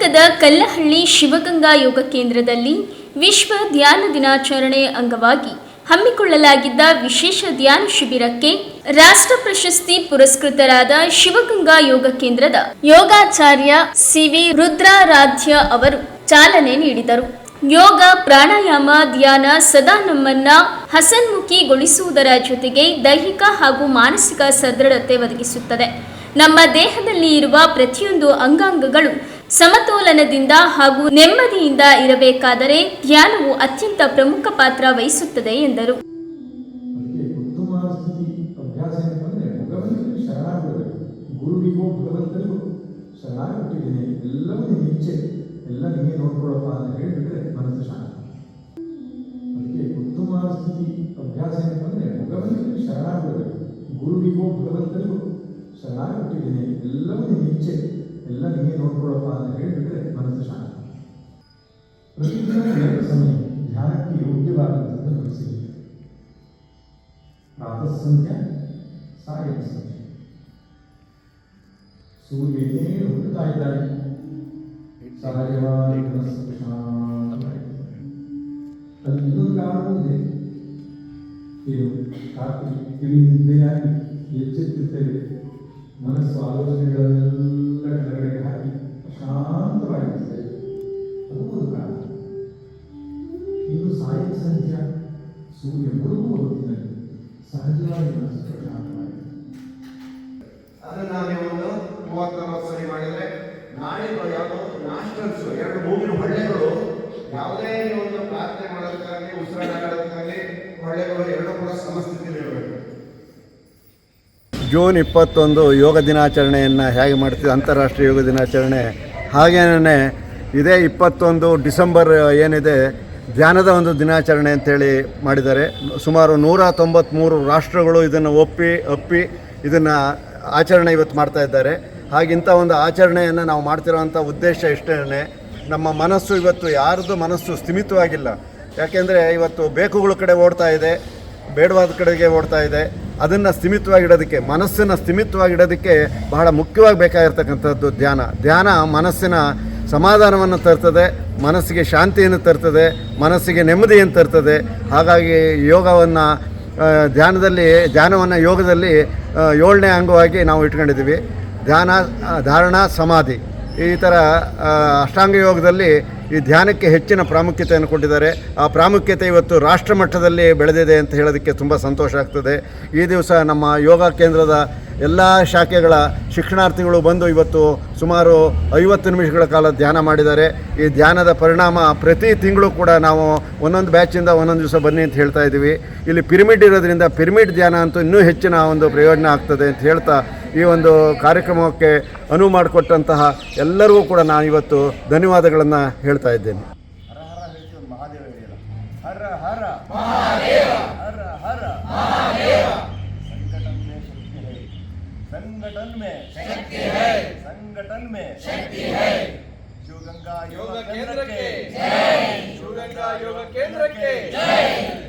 ಶಿವಮೊಗ್ಗದ ಕಲ್ಲಹಳ್ಳಿ ಶಿವಗಂಗಾ ಯೋಗ ಕೇಂದ್ರದಲ್ಲಿ ವಿಶ್ವ ಧ್ಯಾನ ದಿನಾಚರಣೆ ಅಂಗವಾಗಿ ಹಮ್ಮಿಕೊಳ್ಳಲಾಗಿದ್ದ ವಿಶೇಷ ಧ್ಯಾನ ಶಿಬಿರಕ್ಕೆ ರಾಷ್ಟ್ರ ಪ್ರಶಸ್ತಿ ಪುರಸ್ಕೃತರಾದ ಶಿವಗಂಗಾ ಯೋಗ ಕೇಂದ್ರದ ಯೋಗಾಚಾರ್ಯ ಸಿವಿ ರುದ್ರಾರಾಧ್ಯ ಅವರು ಚಾಲನೆ ನೀಡಿದರು. ಯೋಗ, ಪ್ರಾಣಾಯಾಮ, ಧ್ಯಾನ ಸದಾ ನಮ್ಮನ್ನ ಹಸನ್ಮುಖಿಗೊಳಿಸುವುದರ ಜೊತೆಗೆ ದೈಹಿಕ ಹಾಗೂ ಮಾನಸಿಕ ಸದೃಢತೆ ಒದಗಿಸುತ್ತದೆ. ನಮ್ಮ ದೇಹದಲ್ಲಿ ಇರುವ ಪ್ರತಿಯೊಂದು ಅಂಗಾಂಗಗಳು ಸಮತೋಲನದಿಂದ ಹಾಗೂ ನೆಮ್ಮದಿಯಿಂದ ಇರಬೇಕಾದರೆ ಧ್ಯಾನವು ಅತ್ಯಂತ ಪ್ರಮುಖ ಪಾತ್ರ ವಹಿಸುತ್ತದೆ ಎಂದರು. ಗುರುವಿಗೂ ಭಗವಂತನಿಗೂ ಶರಣಾಗಿಬಿಟ್ಟಿದ್ದೀನಿ ಎಲ್ಲವೂ ಇಚ್ಛೆ ಎಲ್ಲ ನೀವೇ ನೋಡ್ಕೊಳ್ಳಪ್ಪ ಅಂತ ಹೇಳಿಬಿಟ್ರೆ ಮನಸ್ಸು ಶಾಂತ. ಪ್ರತಿದಿನ ಎರಡು ಸಮಯ ಧ್ಯಾನಕ್ಕೆ ಯೋಗ್ಯವಾದಂಥದ್ದು ಮನಸ್ಸಿಗೆ ಪ್ರಾತಃ ಸಂಖ್ಯೆ ಸಾಯಂ ಸಂಖ್ಯೆ ಸೂರ್ಯನೇ ಹುಟ್ಟುತ್ತಾ ಇದ್ದಾನೆ. ಸಹಜವಾಗಿ ಮನಸ್ಸು ಶಾಂತವಾಗಿರ್ತದೆ. ಅಲ್ಲಿ ಇನ್ನೊಂದು ಕಾರಣವೂ ಇದೆ. ಏನು? ರಾತ್ರಿ ತಿಳಿದಿದ್ದೆಯಾಗಿ ಎಚ್ಚೆತ್ತುತ್ತೇವೆ. ಮನಸ್ಸು ಆಲೋಚನೆಗಳನ್ನೆಲ್ಲ ಕೆಳಗಡೆಗೆ ಹಾಕಿ ಶಾಂತವಾಗಿರ್ತದೆ ಅದು ಒಂದು ಕಾರಣ. ಇನ್ನು ಸಾಯಿ ಸಂಧ್ಯ ಸೂರ್ಯ ಮುಳುಗುವ ಹೊತ್ತಿನಲ್ಲಿ ಸಹಜವಾಗಿ ಮನಸ್ಸು ಪ್ರಶಾಂತವಾಗಿದೆ. ಅದನ್ನು ನೀವು ಒಂದು ಮೂವತ್ತು ನಲವತ್ತು ಸರಿ ಮಾಡಿದರೆ ನಾಳೆ ಯಾವುದೋ ನಾಸ್ಟಲ್ಸ್ ಎರಡು ಮೂಗಿನ ಹೊಳ್ಳೆಗಳು, ಯಾವುದೇ ಒಂದು ಪ್ರಾರ್ಥನೆ ಮಾಡೋದಕ್ಕಾಗಲಿ ಉಸಿರಾಡೋದಕ್ಕಾಗಲಿ ಹೊಳ್ಳೆಗಳು ಎರಡು ಕೂಡ ಸಮಸ್ಥಿತಿಯಲ್ಲಿ ಇರಬೇಕು. ಜೂನ್ ಇಪ್ಪತ್ತೊಂದು ಯೋಗ ದಿನಾಚರಣೆಯನ್ನು ಹೇಗೆ ಮಾಡ್ತೀವಿ, ಅಂತಾರಾಷ್ಟ್ರೀಯ ಯೋಗ ದಿನಾಚರಣೆ ಹಾಗೇನೇ ಇದೇ ಇಪ್ಪತ್ತೊಂದು ಡಿಸೆಂಬರ್ ಏನಿದೆ, ಧ್ಯಾನದ ಒಂದು ದಿನಾಚರಣೆ ಅಂತೇಳಿ ಮಾಡಿದ್ದಾರೆ. ಸುಮಾರು ನೂರ ತೊಂಬತ್ತ್ಮೂರು ರಾಷ್ಟ್ರಗಳು ಇದನ್ನು ಒಪ್ಪಿ ಒಪ್ಪಿ ಇದನ್ನು ಆಚರಣೆ ಇವತ್ತು ಮಾಡ್ತಾ ಇದ್ದಾರೆ. ಹಾಗಿಂಥ ಒಂದು ಆಚರಣೆಯನ್ನು ನಾವು ಮಾಡ್ತಿರೋವಂಥ ಉದ್ದೇಶ ಇಷ್ಟೇ ನಮ್ಮ ಮನಸ್ಸು ಇವತ್ತು ಯಾರದು ಮನಸ್ಸು ಸ್ಥಿಮಿತವಾಗಿಲ್ಲ. ಯಾಕೆಂದರೆ ಇವತ್ತು ಬೇಕುಗಳ ಕಡೆ ಓಡ್ತಾ ಇದೆ, ಬೇಡವಾದ ಕಡೆಗೆ ಓಡ್ತಾ ಇದೆ. ಅದನ್ನು ಸ್ಥಿಮಿತವಾಗಿಡೋದಕ್ಕೆ, ಮನಸ್ಸನ್ನು ಸ್ಥಿಮಿತವಾಗಿಡೋದಕ್ಕೆ ಬಹಳ ಮುಖ್ಯವಾಗಿ ಬೇಕಾಗಿರ್ತಕ್ಕಂಥದ್ದು ಧ್ಯಾನ. ಧ್ಯಾನ ಮನಸ್ಸಿನ ಸಮಾಧಾನವನ್ನು ತರ್ತದೆ, ಮನಸ್ಸಿಗೆ ಶಾಂತಿಯನ್ನು ತರ್ತದೆ, ಮನಸ್ಸಿಗೆ ನೆಮ್ಮದಿಯನ್ನು ತರ್ತದೆ. ಹಾಗಾಗಿ ಯೋಗವನ್ನು ಧ್ಯಾನದಲ್ಲಿ, ಧ್ಯಾನವನ್ನು ಯೋಗದಲ್ಲಿ ಏಳನೇ ಅಂಗವಾಗಿ ನಾವು ಇಟ್ಕೊಂಡಿದ್ದೀವಿ. ಧ್ಯಾನ ಧಾರಣ, ಸಮಾಧಿ. ಈ ಥರ ಅಷ್ಟಾಂಗ ಯೋಗದಲ್ಲಿ ಈ ಧ್ಯಾನಕ್ಕೆ ಹೆಚ್ಚಿನ ಪ್ರಾಮುಖ್ಯತೆಯನ್ನು ಕೊಟ್ಟಿದ್ದಾರೆ. ಆ ಪ್ರಾಮುಖ್ಯತೆ ಇವತ್ತು ರಾಷ್ಟ್ರ ಮಟ್ಟದಲ್ಲಿ ಬೆಳೆದಿದೆ ಅಂತ ಹೇಳೋದಕ್ಕೆ ತುಂಬ ಸಂತೋಷ ಆಗ್ತದೆ. ಈ ದಿವಸ ನಮ್ಮ ಯೋಗ ಕೇಂದ್ರದ ಎಲ್ಲ ಶಾಖೆಗಳ ಶಿಕ್ಷಣಾರ್ಥಿಗಳು ಬಂದು ಇವತ್ತು ಸುಮಾರು ಐವತ್ತು ನಿಮಿಷಗಳ ಕಾಲ ಧ್ಯಾನ ಮಾಡಿದ್ದಾರೆ. ಈ ಧ್ಯಾನದ ಪರಿಣಾಮ ಪ್ರತಿ ತಿಂಗಳು ಕೂಡ ನಾವು ಒಂದೊಂದು ಬ್ಯಾಚಿಂದ ಒಂದೊಂದು ದಿವಸ ಬನ್ನಿ ಅಂತ ಹೇಳ್ತಾ ಇದ್ದೀವಿ ಇಲ್ಲಿ ಪಿರಮಿಡ್ ಇರೋದ್ರಿಂದ ಪಿರಮಿಡ್ ಧ್ಯಾನ ಅಂತೂ ಇನ್ನೂ ಹೆಚ್ಚಿನ ಒಂದು ಪ್ರಯೋಜನ ಆಗ್ತದೆ ಅಂತ ಹೇಳ್ತಾ ಈ ಒಂದು ಕಾರ್ಯಕ್ರಮಕ್ಕೆ ಅನುವು ಮಾಡಿಕೊಟ್ಟಂತಹ ಎಲ್ಲರಿಗೂ ಕೂಡ ನಾನು ಇವತ್ತು ಧನ್ಯವಾದಗಳನ್ನು ಹೇಳ್ತಾ ಇದ್ದೇನೆ ಹರ ಹರ ಮಹಾದೇವ ಹರ ಹರ ಮಹಾದೇವ संगठन में शक्ति है संगठन में शक्ति है संगठन में शक्ति है शिवगंगा योग केंद्र के जय शिवगंगा योग केंद्र के जय